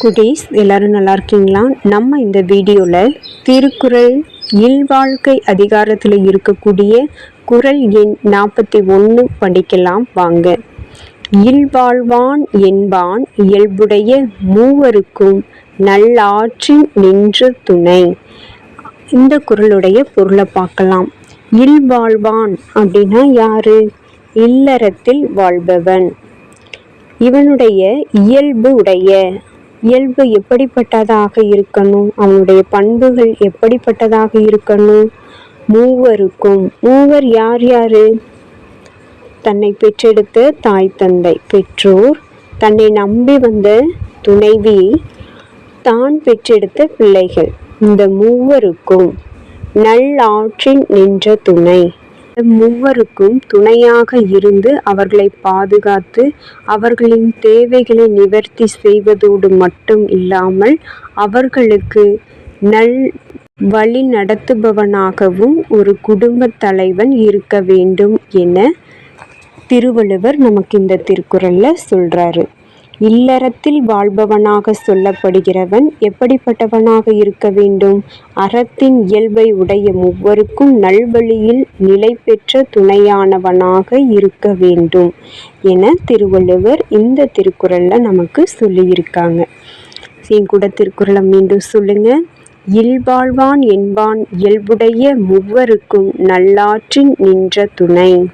Goodies எல்லாரும் நல்லா இருக்கீங்களா? நம்ம இந்த வீடியோவில் திருக்குறள் இல்வாழ்க்கை அதிகாரத்தில் இருக்கக்கூடிய குறள் எண் நாற்பத்தி ஒன்று படிக்கலாம். வாங்க. இல்வாழ்வான் என்பான் இயல்புடைய மூவருக்கும் நல்லாற்றி நின்ற துணை. இந்த குறளுடைய பொருளை பார்க்கலாம். இல்வாழ்வான் அப்படின்னா யாரு? இல்லறத்தில் வாழ்பவன். இவனுடைய இயல்பு உடைய இயல்பு எப்படிப்பட்டதாக இருக்கணும்? அவனுடைய பண்புகள் எப்படிப்பட்டதாக இருக்கணும்? மூவருக்கும் மூவர் யார் யாரு? தன்னை பெற்றெடுத்த தாய் தந்தை பெற்றோர் தன்னை நம்பி வந்த துணைவி தான் பெற்றெடுத்த பிள்ளைகள். இந்த மூவருக்கும் நல்லாற்றின் நின்ற துணை. மூவருக்கும் துணையாக இருந்து அவர்களை பாதுகாத்து அவர்களின் தேவைகளை நிவர்த்தி செய்வதோடு மட்டும் இல்லாமல் அவர்களுக்கு நல் வழி நடத்துபவனாகவும் ஒரு குடும்ப தலைவன் இருக்க வேண்டும் என திருவள்ளுவர் நமக்கு இந்த திருக்குறளில் சொல்கிறாரு இல்லறத்தில் வாழ்பவனாக சொல்லப்படுகிறவன் எப்படிப்பட்டவனாக இருக்க வேண்டும்? அறத்தின் இயல்பை உடைய ஒவ்வொருக்கும் நல்வழியில் நிலை பெற்ற துணையானவனாக இருக்க வேண்டும் என திருவள்ளுவர் இந்த திருக்குறளில் நமக்கு சொல்லியிருக்காங்க. என் கூட திருக்குறளை மீண்டும் சொல்லுங்க. இல்வாழ்வான் என்பான் இயல்புடைய முவ்வருக்கும் நல்லாற்றின் நின்ற துணை.